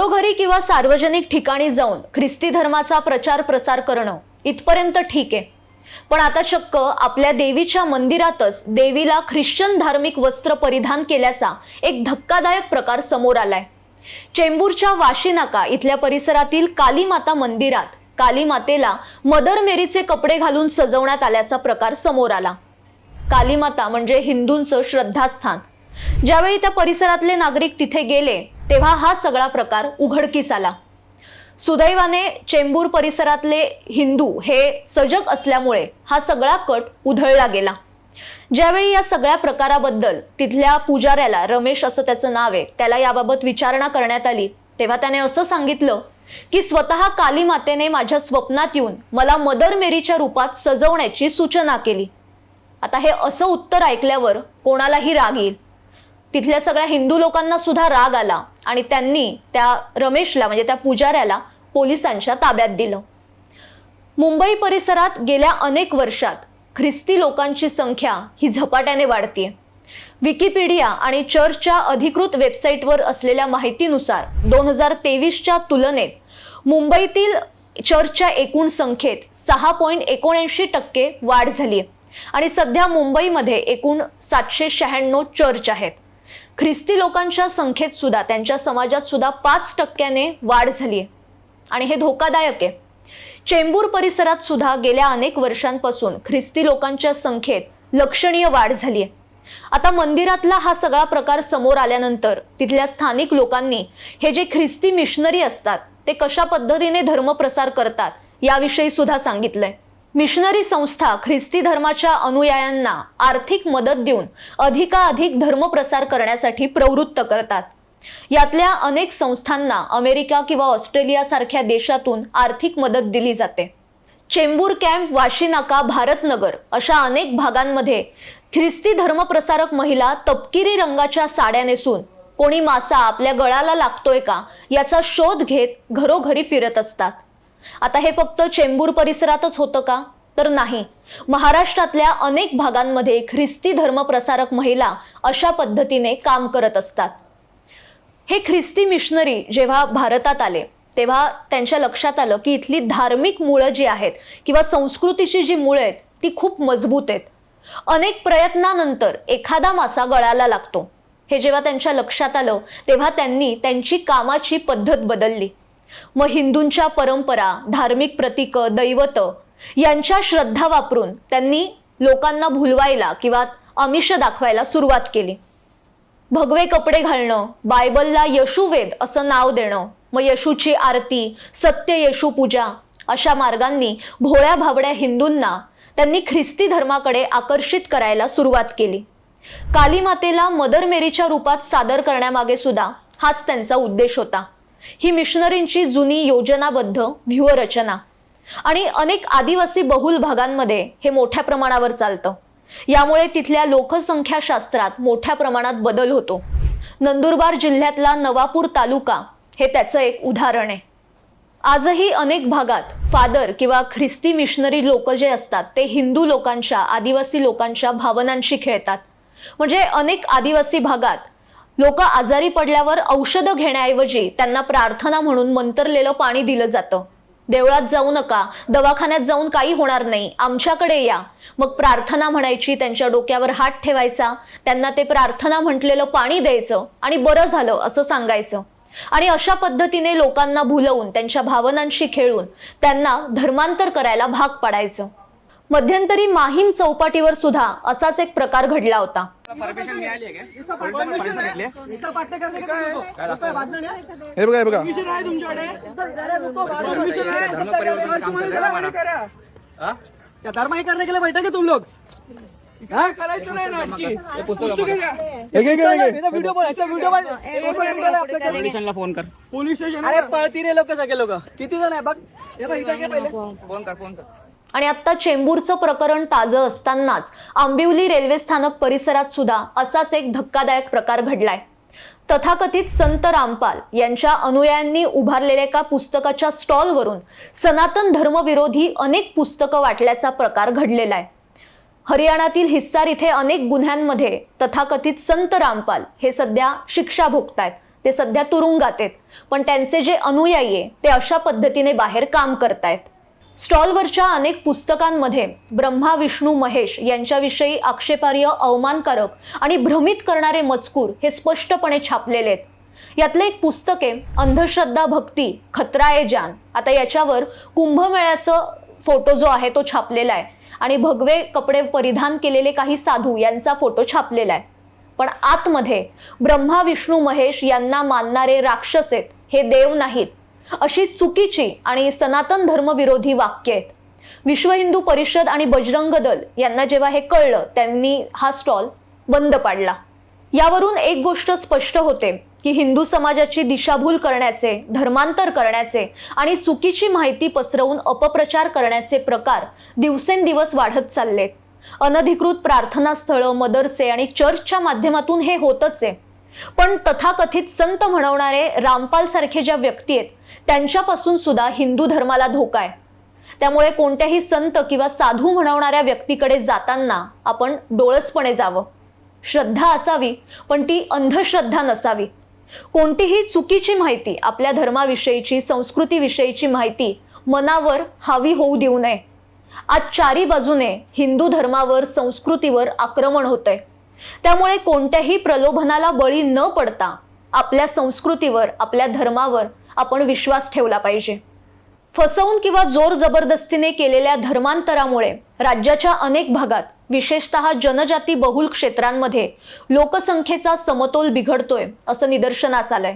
घरोघरी किंवा सार्वजनिक ठिकाणी जाऊन ख्रिस्ती धर्माचा प्रचार प्रसार करणं इथपर्यंत ठीक आहे. पण आता चक्क आपल्या देवीच्या मंदिरातच देवीला ख्रिश्चन धार्मिक वस्त्र परिधान केल्याचा एक धक्कादायक प्रकार समोर आलाय. चेंबूरच्या वाशीनाका इथल्या परिसरातील कालीमाता मंदिरात कालीमातेला मदर मेरीचे कपडे घालून सजवण्यात आल्याचा प्रकार समोर आला. कालीमाता म्हणजे हिंदूंचं श्रद्धास्थान. ज्यावेळी त्या परिसरातले नागरिक तिथे गेले तेव्हा हा सगळा प्रकार उघडकीस आला. सुदैवाने चेंबूर परिसरातले हिंदू हे सजग असल्यामुळे हा सगळा कट उधळला गेला. ज्यावेळी या सगळ्या प्रकाराबद्दल तिथल्या पुजाऱ्याला रमेश असं त्याचं नाव आहे त्याला याबाबत विचारणा करण्यात आली तेव्हा त्याने असं सांगितलं की स्वतः काली मातेने माझ्या स्वप्नात येऊन मला मदर मेरीच्या रूपात सजवण्याची सूचना केली. आता हे असं उत्तर ऐकल्यावर कोणालाही राग येईल. तिथल्या सगळ्या हिंदू लोकांना सुद्धा राग आला आणि त्यांनी त्या रमेशला म्हणजे त्या पुजाऱ्याला पोलिसांच्या ताब्यात दिलं. मुंबई परिसरात गेल्या अनेक वर्षात ख्रिस्ती लोकांची संख्या ही झपाट्याने वाढतीये. विकिपीडिया आणि चर्चच्या अधिकृत वेबसाईटवर असलेल्या माहितीनुसार दोन हजार तेवीसच्या तुलनेत मुंबईतील चर्चच्या एकूण संख्येत सहा पॉईंट एकोणऐंशी टक्के वाढ झाली आहे आणि सध्या मुंबईमध्ये एकूण सातशे शहाण्णव चर्च आहेत. ख्रिस्ती लोकांच्या संख्येत सुद्धा त्यांच्या समाजात सुद्धा पाच टक्क्याने वाढ झाली आहे. आणि हे धोकादायक आहे. चेंबूर परिसरात सुद्धा गेल्या अनेक वर्षांपासून ख्रिस्ती लोकांच्या संख्येत लक्षणीय वाढ झाली आहे. आता मंदिरातला हा सगळा प्रकार समोर आल्यानंतर तिथल्या स्थानिक लोकांनी हे जे ख्रिस्ती मिशनरी असतात ते कशा पद्धतीने धर्मप्रसार करतात याविषयी सुद्धा सांगितलंय. मिशनरी संस्था ख्रिस्ती धर्माच्या अनुयायांना आर्थिक मदत देऊन अधिकाधिक धर्मप्रसार करण्यासाठी प्रवृत्त करतात. यातल्या अनेक संस्थांना अमेरिका किंवा ऑस्ट्रेलियासारख्या देशातून आर्थिक मदत दिली जाते. चेंबूर कॅम्प वाशीनाका भारतनगर अशा अनेक भागांमध्ये ख्रिस्ती धर्मप्रसारक महिला तपकिरी रंगाच्या साड्या नेसून कोणी मासा आपल्या गळाला लागतोय का याचा शोध घेत घरोघरी फिरत असतात. आता हे फक्त चेंबूर परिसरातच होतं का? तर नाही. महाराष्ट्रातल्या अनेक भागांमध्ये ख्रिस्ती धर्मप्रसारक महिला अशा पद्धतीने काम करत असतात. हे ख्रिस्ती मिशनरी जेव्हा भारतात आले तेव्हा त्यांच्या लक्षात आलं की इथली धार्मिक मुळं जी आहेत किंवा संस्कृतीची जी मुळं आहेत ती खूप मजबूत आहेत. अनेक प्रयत्नानंतर एखादा मासा गळाला लागतो. हे जेव्हा त्यांच्या लक्षात आलं तेव्हा त्यांनी त्यांची कामाची पद्धत बदलली. मग हिंदूंच्या परंपरा धार्मिक प्रतीक दैवत यांच्या श्रद्धा वापरून त्यांनी लोकांना भुलवायला किंवा आमिष दाखवायला सुरुवात केली. भगवे कपडे घालणं बायबलला यशुवेद असं नाव देणं मग येशूची आरती सत्य येशू पूजा अशा मार्गांनी भोळ्या भाबड्या हिंदूंना त्यांनी ख्रिस्ती धर्माकडे आकर्षित करायला सुरुवात केली. काली मातेला मदर मेरीच्या रूपात सादर करण्यामागे सुद्धा हाच त्यांचा उद्देश होता. ही मिशनरींची जुनी योजनाबद्ध व्यूहरचना. आणि अनेक आदिवासी बहुल भागांमध्ये हे मोठ्या प्रमाणावर चालतं. यामुळे तिथल्या लोकसंख्याशास्त्रात मोठ्या प्रमाणात बदल होतो. नंदुरबार जिल्ह्यातला नवापूर तालुका हे त्याचं एक उदाहरण आहे. आजही अनेक भागात फादर किंवा ख्रिस्ती मिशनरी लोक जे असतात ते हिंदू लोकांच्या आदिवासी लोकांच्या भावनांशी खेळतात. म्हणजे अनेक आदिवासी भागात लोक आजारी पडल्यावर औषधं घेण्याऐवजी त्यांना प्रार्थना म्हणून मंतरलेलं पाणी दिलं जातं. देवळात जाऊ नका दवाखान्यात जाऊन काही होणार नाही आमच्याकडे या. मग प्रार्थना म्हणायची त्यांच्या डोक्यावर हात ठेवायचा त्यांना ते प्रार्थना म्हटलेलं पाणी द्यायचं आणि बरं झालं असं सांगायचं. आणि अशा पद्धतीने लोकांना भुलवून त्यांच्या भावनांशी खेळून त्यांना धर्मांतर करायला भाग पाडायचं. मध्यंतरी माहीम चौपाटीवर सुद्धा असाच एक प्रकार घडला होता. हे बघा हे बघा. तुम लोग करायचं नाही फोन कर. पोलीस स्टेशन अरे पळती लोक सगळे लोक. किती जण आहे? बघ. फोन कर फोन कर. आणि आत्ता चेंबूरचं प्रकरण ताजं असतानाच आंबिवली रेल्वे स्थानक परिसरात सुद्धा असाच एक धक्कादायक प्रकार घडलाय. तथाकथित संत रामपाल यांच्या अनुयायांनी उभारलेल्या एका पुस्तकाच्या स्टॉलवरून सनातन धर्मविरोधी अनेक पुस्तकं वाटल्याचा प्रकार घडलेला आहे. हरियाणातील हिस्सार इथे अनेक गुन्ह्यांमध्ये तथाकथित संत रामपाल हे सध्या शिक्षा भोगतायत. ते सध्या तुरुंगात आहेत. पण त्यांचे जे अनुयायी आहे ते अशा पद्धतीने बाहेर काम करतायत. स्टॉलवरच्या अनेक पुस्तकांमध्ये ब्रह्मा विष्णू महेश यांच्याविषयी आक्षेपार्ह अवमानकारक आणि भ्रमित करणारे मजकूर हे स्पष्टपणे छापलेले आहेत. यातले एक पुस्तक आहे अंधश्रद्धा भक्ती खतरा ए जान आता याच्यावर कुंभमेळ्याचं फोटो जो आहे तो छापलेला आहे. आणि भगवे कपडे परिधान केलेले काही साधू यांचा फोटो छापलेला आहे. पण आतमध्ये ब्रह्मा विष्णू महेश यांना मानणारे राक्षस आहेत हे देव नाहीत. अशी चुकीची आणि सनातन धर्मविरोधी वाक्य आहेत. विश्व हिंदू परिषद आणि बजरंग दल यांना जेव्हा हे कळलं त्यांनी हा स्टॉल बंद पाडला. यावरून एक गोष्ट स्पष्ट होते की हिंदू समाजाची दिशाभूल करण्याचे धर्मांतर करण्याचे आणि चुकीची माहिती पसरवून अपप्रचार करण्याचे प्रकार दिवसेंदिवस वाढत चाललेत. अनधिकृत प्रार्थनास्थळं मदरसे आणि चर्चच्या माध्यमातून हे होतच आहे. पण तथाकथित संत म्हणवणारे रामपाल सारखे ज्या व्यक्ती आहेत त्यांच्यापासून सुद्धा हिंदू धर्माला धोका आहे. त्यामुळे कोणत्याही संत किंवा साधू म्हणवणाऱ्या व्यक्तीकडे जाताना आपण डोळसपणे जावं. श्रद्धा असावी पण ती अंधश्रद्धा नसावी. कोणतीही चुकीची माहिती आपल्या धर्माविषयीची संस्कृतीविषयीची माहिती मनावर हावी होऊ देऊ नये. आज चारी बाजूने हिंदू धर्मावर संस्कृतीवर आक्रमण होतंय. त्यामुळे कोणत्याही प्रलोभनाला बळी न पडता आपल्या संस्कृतीवर आपल्या धर्मावर आपण विश्वास ठेवला पाहिजे. फसवून किंवा जोर जबरदस्तीने केलेल्या धर्मांतरामुळे राज्याच्या अनेक भागात विशेषतः जनजाती बहुल क्षेत्रांमध्ये लोकसंख्येचा समतोल बिघडतोय असं निदर्शनास आलंय.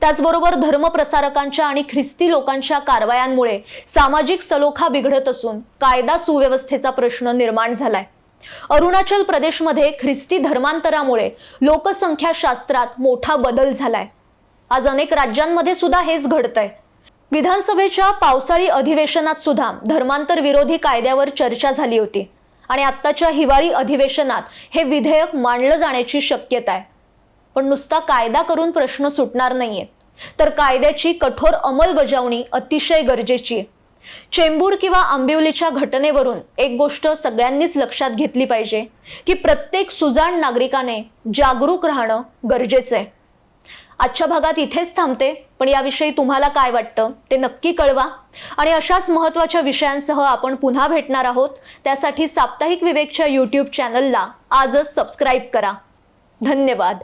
त्याचबरोबर धर्मप्रसारकांच्या आणि ख्रिस्ती लोकांच्या कारवायांमुळे सामाजिक सलोखा बिघडत असून कायदा सुव्यवस्थेचा प्रश्न निर्माण झालाय. अरुणाचल प्रदेशमध्ये ख्रिस्ती धर्मांतरामुळे लोकसंख्याशास्त्रात मोठा बदल झालाय. आज अनेक राज्यांमध्ये सुद्धा हेच घडतंय. विधानसभेच्या पावसाळी अधिवेशनात सुद्धा धर्मांतर विरोधी कायद्यावर चर्चा झाली होती आणि आत्ताच्या हिवाळी अधिवेशनात हे विधेयक मांडलं जाण्याची शक्यता आहे पण नुसता कायदा करून प्रश्न सुटणार नाहीये. तर कायद्याची कठोर अंमलबजावणी अतिशय गरजेची आहे. चेंबूर किंवा आंबिवलीच्या घटनेवरून एक गोष्ट सगळ्यांनीच लक्षात घेतली पाहिजे की प्रत्येक सुजाण नागरिकाने जागरूक राहणं गरजेचं आहे. आजच्या भागात इथेच थांबते पण याविषयी तुम्हाला काय वाटतं ते नक्की कळवा. आणि अशाच महत्त्वाच्या विषयांसह आपण पुन्हा भेटणार आहोत. त्यासाठी साप्ताहिक विवेकच्या यूट्यूब चॅनलला आजच सबस्क्राईब करा. धन्यवाद.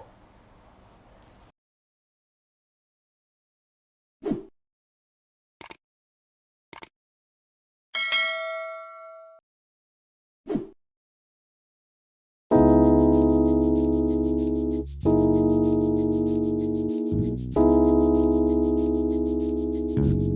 thank you